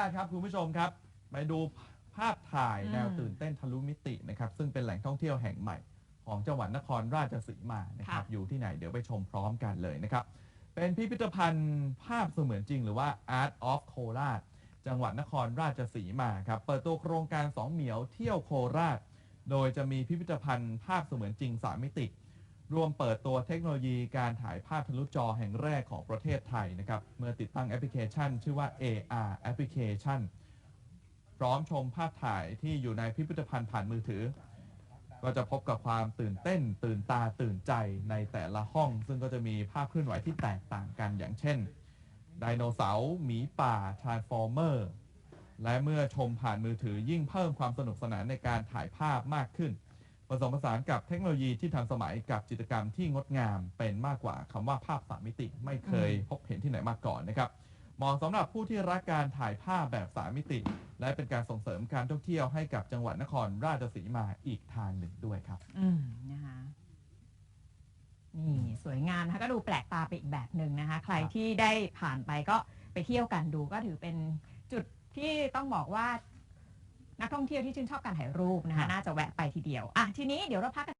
ากครับคุณผู้ชมครับไปดูภาพถ่ายอืมแนวตื่นเต้นทะลุมิตินะครับซึ่งเป็นแหล่งท่องเที่ยวแห่งใหม่ ของจังหวัดนครราชสีมานะครับอยู่ที่ไหนเดี๋ยวไปชมพร้อมกันเลยนะครับ เป็นพิพิธภัณฑ์ภาพเสมือนจริง หรือว่า Art of โคราชจังหวัดนครราชสีมาครับเปิดตัวโครงการสองเหมียวเที่ยวโคราช โดยจะมีพิพิธภัณฑ์ภาพเสมือนจริงสามมิติ รวมเปิดตัวเทคโนโลยีการถ่ายภาพทะลุจอแห่งแรกของประเทศไทยนะครับ เมื่อติดตั้งแอปพลิเคชัน ชื่อว่า AR Application พร้อมชมภาพถ่ายที่อยู่ในพิพิธภัณฑ์ผ่านมือถือ ก็จะพบกับความตื่นเต้น ตื่นตาตื่นใจในแต่ละห้อง ซึ่งก็จะมีภาพเคลื่อนไหวที่แตกต่างกันอย่างเช่นไดโนเสาร์หมีป่าทรานส์ฟอร์เมอร์และเมื่อชมผ่านมือถือยิ่งเพิ่มความสนุกสนานในการถ่ายภาพมากขึ้น ผสมผสานกับเทคโนโลยีที่ทันสมัยกับจิตรกรรมที่งดงามเป็นมากกว่าคำว่าภาพสามมิติไม่เคยพบเห็นที่ไหนมาก่อนนะครับเหมาะสำหรับผู้ที่รักการถ่ายภาพแบบสามมิติ และเป็นการส่งเสริมการท่องเที่ยวให้กับจังหวัดนครราชสีมาอีกทางหนึ่งด้วยครับ อืมนะคะนี่สวยงามนะคะก็ดูแปลกตาไปอีกแบบหนึ่งนะคะ ใครครับที่ได้ผ่านไปก็ไปเที่ยวกันดูก็ถือเป็นจุดที่ต้องบอกว่า นักท่องเที่ยวที่ชื่นชอบการถ่ายรูปนะครัคะบน่าจะแวะไปทีเดียวอะทีนี้เดี๋ยวเราพักกัน